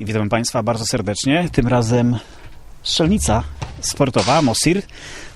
I witam Państwa bardzo serdecznie. Tym razem strzelnica sportowa, Mosir,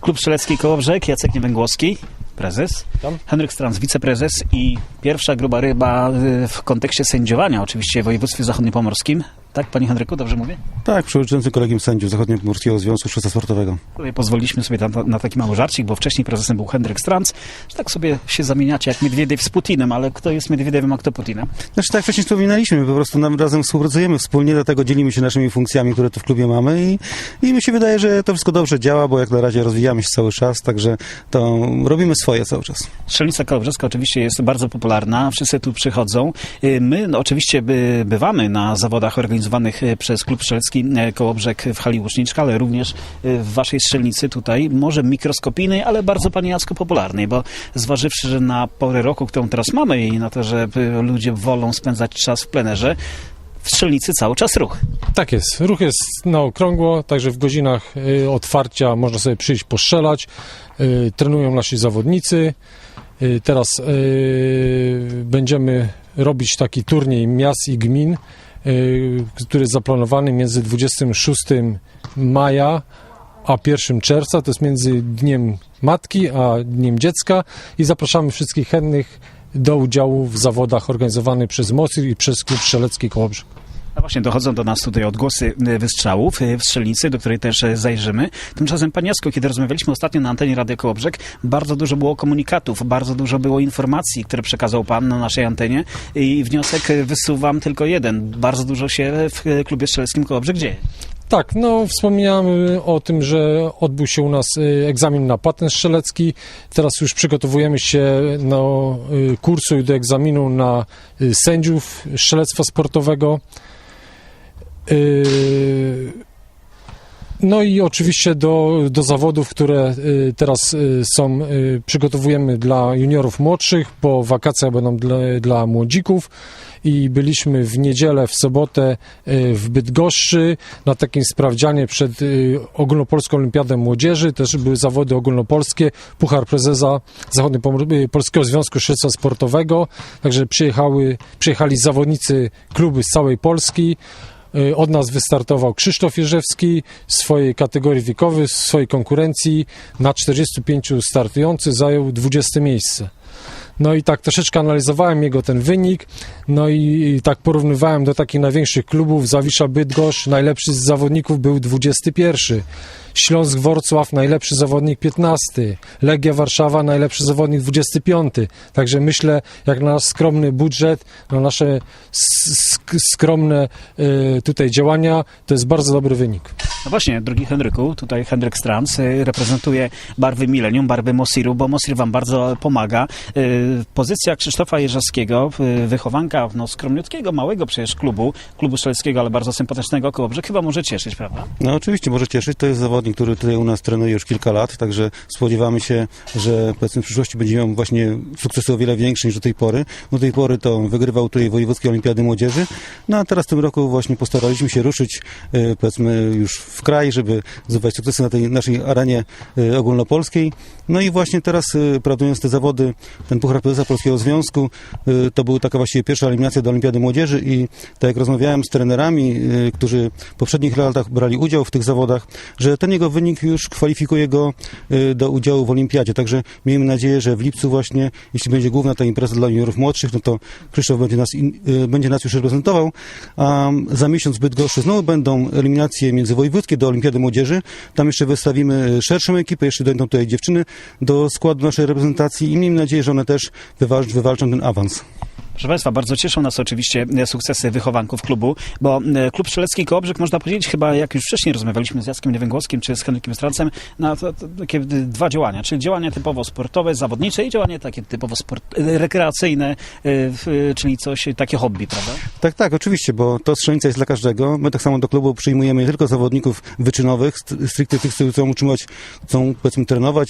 klub strzelecki Kołobrzeg, Jacek Niewęgłowski, prezes, Witam. Henryk Strans, wiceprezes i pierwsza gruba ryba y, w kontekście sędziowania, oczywiście w województwie zachodniopomorskim. Tak, Panie Henryku, dobrze mówię? Tak, przewodniczący kolegium sędziów Zachodniopomorskiego Związku Sztuce Sportowego. Tutaj pozwoliliśmy sobie na, na taki mały żarcik, bo wcześniej prezesem był Henryk Strans, że tak sobie się zamieniacie jak Miedwiediew z Putinem, ale kto jest Miedwiediewem, a kto Putinem? Znaczy tak wcześniej wspominaliśmy, po prostu nam razem współpracujemy wspólnie, dlatego dzielimy się naszymi funkcjami, które tu w klubie mamy i, i mi się wydaje, że to wszystko dobrze działa, bo jak na razie rozwijamy się cały czas, także to robimy swoje cały czas. Strzelnica Kołobrzeska oczywiście jest bardzo popularna, wszyscy tu przychodzą. Y, My no, oczywiście by, bywamy na zawodach organizowanych y, przez Klub Strzelecki y, Kołobrzeg w hali Łuczniczka, ale również w waszej strzelnicy tutaj, może mikroskopijnej, ale bardzo, panie Jacku, popularnej, bo zważywszy, że na porę roku, którą teraz mamy i na to, że ludzie wolą spędzać czas w plenerze, w strzelnicy cały czas ruch. Tak jest. Ruch jest na okrągło, także w godzinach y, otwarcia można sobie przyjść postrzelać. Y, trenują nasi zawodnicy. Y, teraz będziemy robić taki turniej miast i gmin, który jest zaplanowany między 26 maja a 1 czerwca. To jest między Dniem Matki a Dniem Dziecka i zapraszamy wszystkich chętnych do udziału w zawodach organizowanych przez MOCIR i przez Klub Strzelecki Kołobrzeg. A właśnie dochodzą do nas tutaj odgłosy y, wystrzałów y, w strzelnicy, do której też y, zajrzymy. Tymczasem, Panie Jacku, kiedy rozmawialiśmy ostatnio na antenie Rady Kołobrzeg, bardzo dużo było komunikatów, bardzo dużo było informacji, które przekazał Pan na naszej antenie i wniosek wysuwam tylko jeden. Bardzo dużo się w klubie strzeleckim Kołobrzeg dzieje. Tak, no wspomniałem o tym, że odbył się u nas y, egzamin na patent strzelecki. Teraz już przygotowujemy się do y, kursu i do egzaminu na y, sędziów strzelectwa sportowego. Y, No i oczywiście do, do zawodów, które y, teraz y, są, y, przygotowujemy dla juniorów młodszych, po wakacjach będą dla, dla młodzików. I byliśmy w niedzielę, w sobotę w Bydgoszczy na takim sprawdzianie przed Ogólnopolską Olimpiadą Młodzieży, też były zawody ogólnopolskie, Puchar Prezesa Zachodniopolskiego Związku Strzelectwa Sportowego, także przyjechały, przyjechali zawodnicy kluby z całej Polski, Od nas wystartował Krzysztof Jerzewski w swojej kategorii wiekowej, w swojej konkurencji. Na 45 startujących zajął 20 miejsce. No i tak troszeczkę analizowałem jego ten wynik, no i tak porównywałem do takich największych klubów. Zawisza Bydgoszcz, najlepszy z zawodników był 21. Śląsk Wrocław, najlepszy zawodnik 15. Legia Warszawa, najlepszy zawodnik 25. Także myślę, jak na nasz skromny budżet, na nasze sk- skromne y, tutaj działania, to jest bardzo dobry wynik. No właśnie, drugi Henryku, tutaj Henryk Strans y, reprezentuje barwy Millennium, barwy Mosiru, bo Mosir wam bardzo pomaga. Y, Pozycja Krzysztofa Jerzowskiego, y, wychowanka no, skromniutkiego, małego przecież klubu, klubu strzeleckiego, ale bardzo sympatycznego Kołobrzeg, chyba może cieszyć, prawda? No oczywiście może cieszyć, to jest zawodnik, który tutaj u nas trenuje już kilka lat, także spodziewamy się, że powiedzmy w przyszłości będzie miał właśnie sukcesy o wiele większe niż do tej pory. Do tej pory to wygrywał tutaj Wojewódzkie Olimpiady Młodzieży, no a teraz w tym roku właśnie postaraliśmy się ruszyć e, powiedzmy już w kraj, żeby zdobywać sukcesy na tej naszej arenie e, ogólnopolskiej. No i właśnie teraz e, pracując te zawody, ten Puchar Prezesa Polskiego Związku, to była taka właściwie pierwsza eliminacja do Olimpiady Młodzieży i tak jak rozmawiałem z trenerami, którzy w poprzednich latach brali udział w tych zawodach, że ten jego wynik już kwalifikuje go e, do udziału w Olimpiadzie. Także miejmy nadzieję, że w lipcu właśnie, jeśli będzie główna ta impreza dla juniorów młodszych, no to Krzysztof będzie nas, e, będzie nas już reprezentował, a za miesiąc w Bydgoszczy znowu będą eliminacje międzywojewódzkie do Olimpiady Młodzieży. Tam jeszcze wystawimy szerszą ekipę, jeszcze dojdą tutaj dziewczyny do składu naszej reprezentacji i miejmy nadzieję, że one też wywalczą, wywalczą ten awans. Proszę Państwa, bardzo cieszą nas oczywiście e, sukcesy wychowanków klubu, bo e, klub strzelecki Kołobrzeg można powiedzieć chyba, jak już wcześniej rozmawialiśmy z Jackiem Niewęgłowskim czy z Henrykiem Strancem, na to, to, takie dwa działania, czyli działania typowo sportowe, zawodnicze i działanie takie typowo sport, e, rekreacyjne, e, czyli coś, takie hobby, prawda? Tak, tak, oczywiście, bo to strzelnica jest dla każdego. My tak samo do klubu przyjmujemy nie tylko zawodników wyczynowych, st- stricte tych, którzy chcą utrzymać, chcą powiedzmy trenować,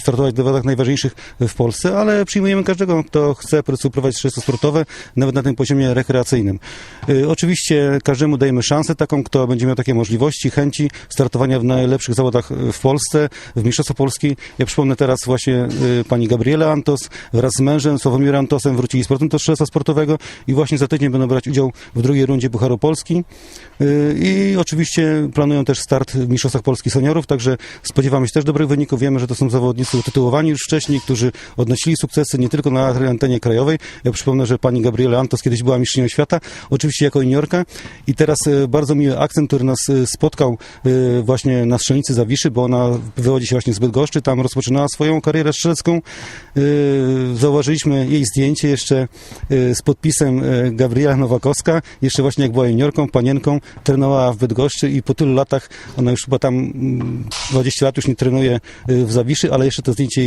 startować w zawodach najważniejszych w Polsce, ale przyjmujemy każdego, kto chce po prostu prowadzić strzelstwo sportowe, nawet na tym poziomie rekreacyjnym. Y, Oczywiście każdemu dajemy szansę taką, kto będzie miał takie możliwości, chęci startowania w najlepszych zawodach y, w Polsce, w Mistrzostwo Polski. Ja przypomnę teraz właśnie y, pani Gabriela Antos wraz z mężem Sławomirem Antosem wrócili z strzelectwa sportowego i właśnie za tydzień będą brać udział w drugiej rundzie Pucharu Polski. I oczywiście planują też start w Mistrzostwach Polski Seniorów, także spodziewamy się też dobrych wyników. Wiemy, że to są zawodnicy utytułowani już wcześniej, którzy odnosili sukcesy nie tylko na antenie krajowej. Ja przypomnę, że pani Gabriela Antos kiedyś była mistrzynią świata, oczywiście jako juniorka i teraz e, bardzo miły akcent, który nas e, spotkał e, właśnie na strzelnicy Zawiszy, bo ona wywodzi się właśnie z Bydgoszczy, tam rozpoczynała swoją karierę strzelecką. Zauważyliśmy jej zdjęcie jeszcze z podpisem Gabriela Nowakowska, jeszcze właśnie jak była juniorką, panienką, trenowała w Bydgoszczy i po tylu latach, ona już chyba tam mm, 20 lat już nie trenuje w Zawiszy, ale jeszcze to zdjęcie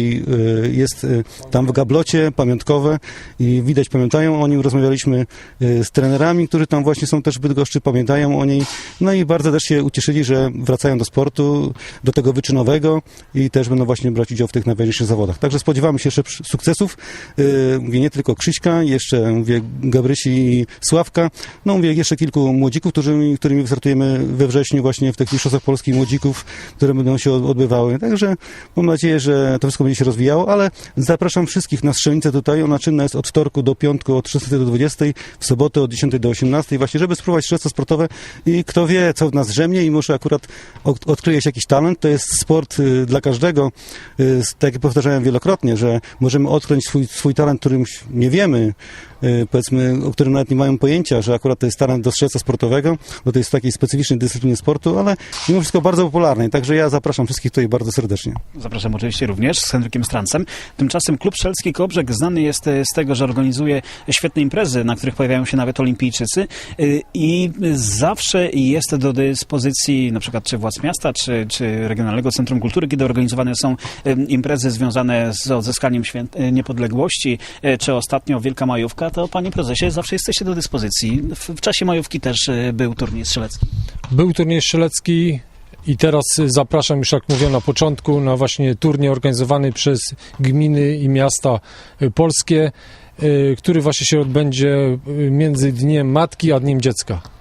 jest tam w gablocie, pamiątkowe i widać, pamiętają o nim, rozmawialiśmy e, z trenerami, którzy tam właśnie są też w Bydgoszczy, pamiętają o niej, no i bardzo też się ucieszyli, że wracają do sportu, do tego wyczynowego i też będą właśnie brać udział w tych najważniejszych zawodach. Także spodziewamy się jeszcze sukcesów, E, mówię nie tylko Krzyśka, jeszcze mówię Gabrysi i Sławka, no mówię jeszcze kilku młodzików, którymi, którymi wystartujemy we wrześniu właśnie w tych mistrzostwach polskich młodzików, które będą się odbywały. Także mam nadzieję, że to wszystko będzie się rozwijało, ale zapraszam wszystkich na strzelnicę tutaj. Ona czynna jest od wtorku do piątku, od 16 do 20, w sobotę od 10 do 18, właśnie żeby spróbować strzelstwo sportowe i kto wie, co w nas drzemie i może akurat od- odkryje się jakiś talent. To jest sport y, dla każdego. Y, tak jak powtarzałem wielokrotnie, że możemy odkryć swój, swój talent, którym nie wiemy, powiedzmy, o którym nawet nie mają pojęcia, że akurat to jest talent do strzelca sportowego, bo to jest takiej specyficznej dyscypliny sportu, ale mimo wszystko bardzo popularnej. Także ja zapraszam wszystkich tutaj bardzo serdecznie. Zapraszam oczywiście również z Henrykiem Strancem. Tymczasem klub Szelski Kołbrzeg znany jest z tego, że organizuje świetne imprezy, na których pojawiają się nawet olimpijczycy y, i zawsze jest do dyspozycji na przykład czy władz miasta, czy, czy Regionalnego Centrum Kultury, kiedy organizowane są y, imprezy związane z odzyskaniem y, niepodległości, y, czy ostatnio Wielka Majówka, to panie prezesie zawsze jesteście do dyspozycji. W, w czasie majówki też y, był turniej strzelecki. Był turniej strzelecki i teraz zapraszam już jak mówiłem na początku na właśnie turniej organizowany przez gminy i miasta y, polskie, y, który właśnie się odbędzie między Dniem Matki a Dniem Dziecka.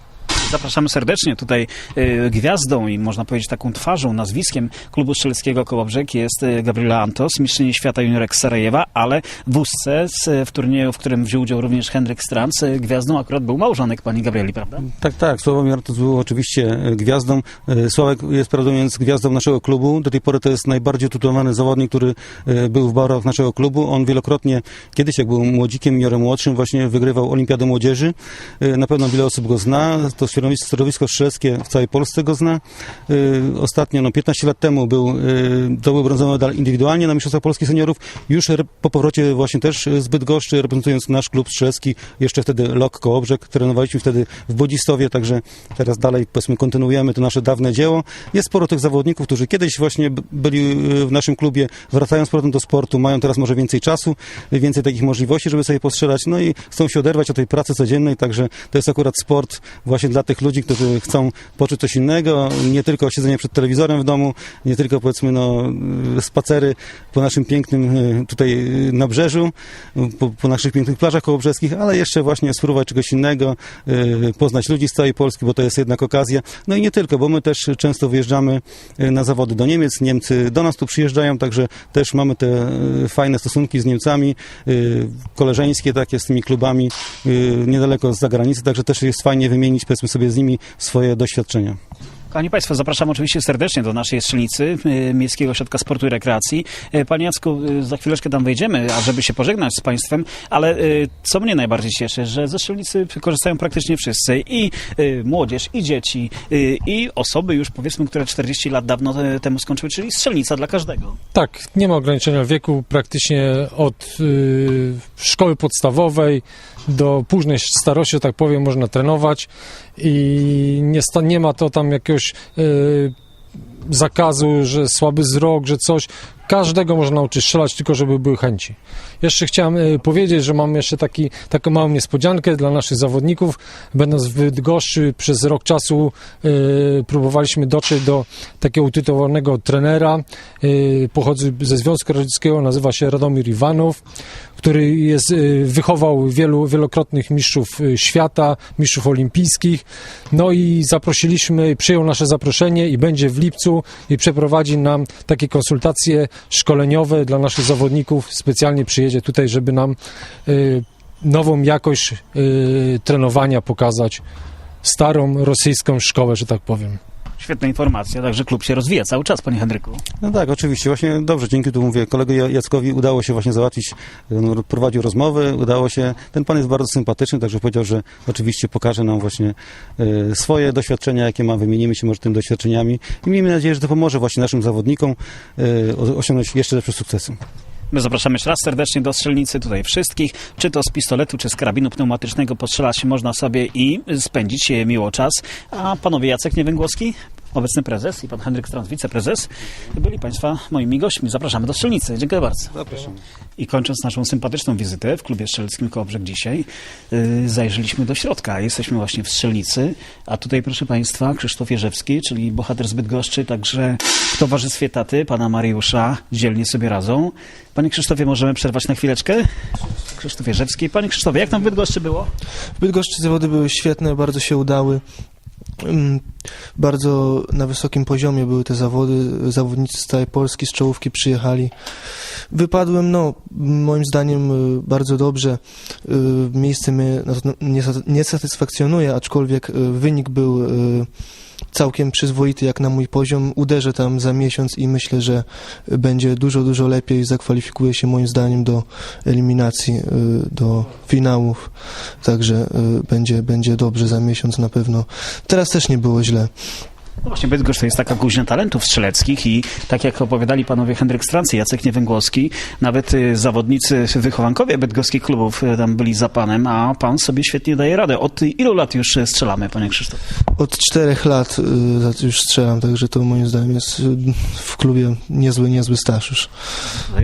Zapraszamy serdecznie. Tutaj y, gwiazdą i można powiedzieć taką twarzą, nazwiskiem klubu strzeleckiego Kołobrzeg jest y, Gabriela Antos, mistrzyni świata juniorek z Sarajewa, ale w z, w turnieju, w którym wziął udział również Henryk Stranc, y, gwiazdą akurat był małżonek pani Gabrieli, prawda? Tak, tak. Sławomir Artus był oczywiście e, gwiazdą. E, Sławek jest mówiąc gwiazdą naszego klubu. Do tej pory to jest najbardziej tytułowany zawodnik, który był w barwach naszego klubu. On wielokrotnie, kiedyś jak był młodzikiem, juniorem młodszym, właśnie wygrywał Olimpiadę Młodzieży. Na pewno wiele osób go zna. To środowisko, środowisko strzeleckie w całej Polsce go zna. E, Ostatnio, no 15 lat temu był, e, to był brązowy medal indywidualnie na Mistrzostwach Polskich Seniorów. Już po powrocie właśnie też z Bydgoszczy, reprezentując nasz klub strzelecki, jeszcze wtedy LOK Kołobrzeg. Trenowaliśmy wtedy w Bodzistowie, także teraz dalej powiedzmy kontynuujemy to nasze dawne dzieło. Jest sporo tych zawodników, którzy kiedyś właśnie byli y, w naszym klubie, wracają z powrotem do sportu, mają teraz może więcej czasu, y, więcej takich możliwości, żeby sobie postrzelać, no i chcą się oderwać od tej pracy codziennej, także to jest akurat sport właśnie dla tych ludzi, którzy chcą poczuć coś innego, nie tylko siedzenie przed telewizorem w domu, nie tylko powiedzmy no spacery po naszym pięknym y, tutaj y, nabrzeżu, po, po naszych pięknych plażach kołobrzeskich, ale jeszcze właśnie spróbować czegoś innego, y, poznać ludzi z całej Polski, bo to jest jednak okazja. No i nie tylko, bo my też często wyjeżdżamy na zawody do Niemiec, Niemcy do nas tu przyjeżdżają, także też mamy te fajne stosunki z Niemcami, koleżeńskie takie z tymi klubami niedaleko z zagranicy, także też jest fajnie wymienić powiedzmy sobie z nimi swoje doświadczenia. Kochani Państwo, zapraszam oczywiście serdecznie do naszej strzelnicy y, Miejskiego Ośrodka Sportu i Rekreacji. Y, Panie Jacku, y, za chwileczkę tam wejdziemy, ażeby się pożegnać z Państwem, ale co mnie najbardziej cieszy, że ze strzelnicy korzystają praktycznie wszyscy i młodzież, i dzieci, i osoby już powiedzmy, które 40 lat dawno temu skończyły, czyli strzelnica dla każdego. Tak, nie ma ograniczenia wieku, praktycznie od y, szkoły podstawowej do późnej starości, tak powiem, można trenować i nie, nie ma to tam jakiegoś y, zakazu, że słaby wzrok, że coś. Każdego można nauczyć strzelać, tylko żeby były chęci. Jeszcze chciałem e, powiedzieć, że mam jeszcze taki, taką małą niespodziankę dla naszych zawodników. Będąc w Bydgoszczy przez rok czasu e, próbowaliśmy dotrzeć do takiego utytułowanego trenera. E, pochodzi ze Związku Radzieckiego, nazywa się Radomir Iwanow, który jest, wychował wielu, wielokrotnych mistrzów świata, mistrzów olimpijskich. No i zaprosiliśmy, przyjął nasze zaproszenie i będzie w lipcu i przeprowadzi nam takie konsultacje szkoleniowe dla naszych zawodników. Specjalnie przyjedzie tutaj, żeby nam y, nową jakość y, trenowania pokazać. Starą rosyjską szkołę, że tak powiem. Świetna informacja, także klub się rozwija cały czas, panie Henryku. No tak, oczywiście. Właśnie dobrze, dzięki tu mówię, kolego Ja- Jackowi udało się właśnie załatwić, on prowadził rozmowy, udało się. Ten pan jest bardzo sympatyczny, także powiedział, że oczywiście pokaże nam właśnie e, swoje doświadczenia, jakie ma, wymienimy się może tymi doświadczeniami i miejmy nadzieję, że to pomoże właśnie naszym zawodnikom e, osiągnąć jeszcze lepsze sukcesy. My zapraszamy jeszcze raz serdecznie do strzelnicy tutaj wszystkich. Czy to z pistoletu, czy z karabinu pneumatycznego postrzelać się można sobie i spędzić miło czas. A panowie Jacek Niewęgłowski, obecny prezes i pan Henryk Strand, wiceprezes, byli państwa moimi gośćmi. Zapraszamy do strzelnicy. Dziękuję bardzo. Zapraszam. I kończąc naszą sympatyczną wizytę w klubie strzeleckim Kołobrzeg dzisiaj, yy, zajrzeliśmy do środka. Jesteśmy właśnie w strzelnicy, a tutaj proszę Państwa Krzysztof Jerzewski, czyli bohater z Bydgoszczy, także w towarzystwie taty, pana Mariusza, dzielnie sobie radzą. Panie Krzysztofie, możemy przerwać na chwileczkę? Krzysztof Jerzewski. Panie Krzysztofie, jak tam w Bydgoszczy było? W Bydgoszczy zawody były świetne, bardzo się udały. Bardzo na wysokim poziomie były te zawody. Zawodnicy z całej Polski, z czołówki przyjechali. Wypadłem, no, moim zdaniem y, bardzo dobrze. Y, Miejsce mnie nie sa- nie satysfakcjonuje, aczkolwiek y, wynik był całkiem przyzwoity jak na mój poziom. Uderzę tam za miesiąc i myślę, że będzie dużo, dużo lepiej. Zakwalifikuję się moim zdaniem do eliminacji, y, do finałów. Także y, będzie, będzie dobrze za miesiąc na pewno. Teraz też nie było źle. No właśnie, Bydgoszcz to jest taka kuźnia talentów strzeleckich i tak jak opowiadali panowie Henryk Strancy, Jacek Niewęgłowski, nawet y, zawodnicy, wychowankowie bydgoskich klubów y, tam byli za panem, a pan sobie świetnie daje radę. Od ilu lat już y, strzelamy, panie Krzysztof? Od czterech lat już strzelam, także to moim zdaniem jest w klubie niezły, niezły staż już.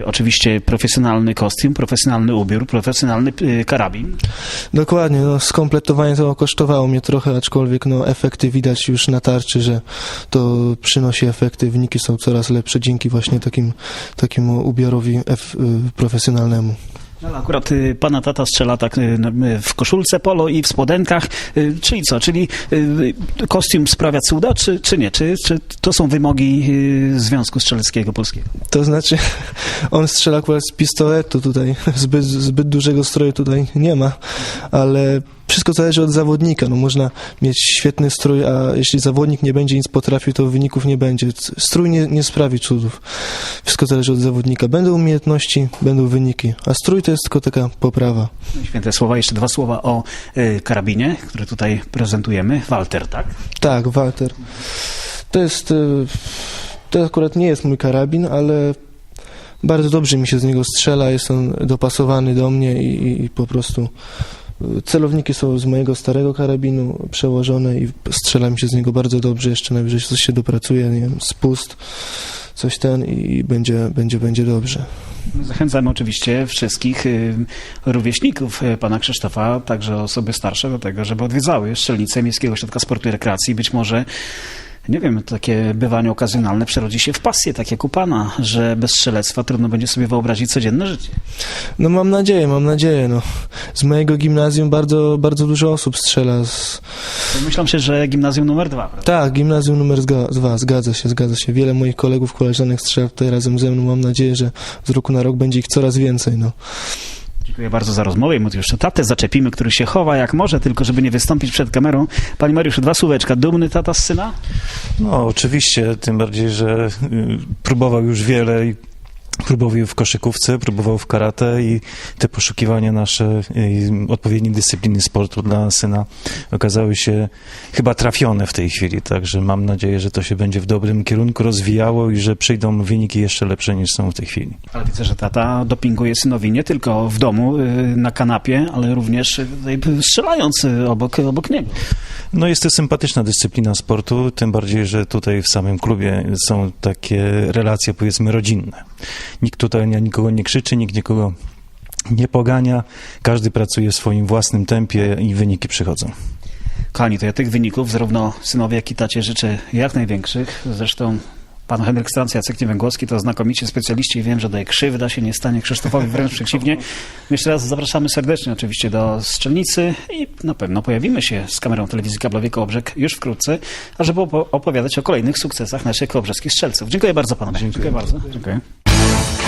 Oczywiście profesjonalny kostium, profesjonalny ubiór, profesjonalny karabin. Dokładnie, no skompletowanie to kosztowało mnie trochę, aczkolwiek no efekty widać już na tarczy, że to przynosi efekty, wyniki są coraz lepsze dzięki właśnie takim, takiemu ubiorowi ef, y, profesjonalnemu. No, akurat y, pana tata strzela tak y, w koszulce polo i w spodenkach, czyli co? Czyli kostium sprawia cuda, czy, czy nie? Czy, czy to są wymogi Związku Strzeleckiego Polskiego? To znaczy, on strzela akurat z pistoletu tutaj, zbyt, zbyt dużego stroju tutaj nie ma, ale wszystko zależy od zawodnika. No, można mieć świetny strój, a jeśli zawodnik nie będzie nic potrafił, to wyników nie będzie. Strój nie, nie sprawi cudów. Wszystko zależy od zawodnika. Będą umiejętności, będą wyniki, a strój to jest tylko taka poprawa. No, Święte słowa. Jeszcze dwa słowa o y, karabinie, który tutaj prezentujemy. Walter, tak? Tak, Walter. To jest. y, To akurat nie jest mój karabin, ale bardzo dobrze mi się z niego strzela. Jest on dopasowany do mnie i, i, i po prostu. Celowniki są z mojego starego karabinu przełożone i strzela mi się z niego bardzo dobrze. Jeszcze najwyżej coś się dopracuje, nie wiem, spust, coś ten i będzie, będzie, będzie dobrze. Zachęcamy oczywiście wszystkich y, rówieśników y, pana Krzysztofa, także osoby starsze do tego, żeby odwiedzały strzelnicę Miejskiego Ośrodka Sportu i Rekreacji. Być może, nie wiem, takie bywanie okazjonalne przerodzi się w pasję, tak jak u pana, że bez strzelectwa trudno będzie sobie wyobrazić codzienne życie. No mam nadzieję, mam nadzieję. No. Z mojego gimnazjum bardzo, bardzo dużo osób strzela z, Myślę się, że gimnazjum numer dwa, prawda? Tak, gimnazjum numer dwa, zgadza się, zgadza się. Wiele moich kolegów, koleżanek strzela tutaj razem ze mną. Mam nadzieję, że z roku na rok będzie ich coraz więcej. No. Dziękuję bardzo za rozmowę i jeszcze tatę zaczepimy, który się chowa jak może, tylko żeby nie wystąpić przed kamerą. Panie Mariuszu, dwa słóweczka. Dumny tata z syna? No, oczywiście, tym bardziej, że y, próbował już wiele i próbował w koszykówce, próbował w karate i te poszukiwania nasze y, odpowiedniej dyscypliny sportu dla syna okazały się chyba trafione w tej chwili, także mam nadzieję, że to się będzie w dobrym kierunku rozwijało i że przyjdą wyniki jeszcze lepsze niż są w tej chwili. Ale widzę, że tata dopinguje synowi nie tylko w domu, y, na kanapie, ale również tutaj strzelając obok, obok niego. No jest to sympatyczna dyscyplina sportu, tym bardziej, że tutaj w samym klubie są takie relacje powiedzmy rodzinne. Nikt tutaj na nikogo nie krzyczy, nikt nikogo nie pogania, każdy pracuje w swoim własnym tempie i wyniki przychodzą. Kochani, to ja tych wyników zarówno synowie, jak i tacie życzę jak największych. Zresztą pan Henryk Stranc, Jacek Niewęgłowski to znakomici specjaliści i wiem, że tutaj krzywda się nie stanie Krzysztofowi, wręcz przeciwnie. Jeszcze raz zapraszamy serdecznie oczywiście do Strzelnicy i na pewno pojawimy się z kamerą telewizji kablowej Kołobrzeg już wkrótce, ażeby opo- opowiadać o kolejnych sukcesach naszych kołobrzeskich strzelców. Dziękuję bardzo panowie. Dziękuję bardzo. Dziękuję.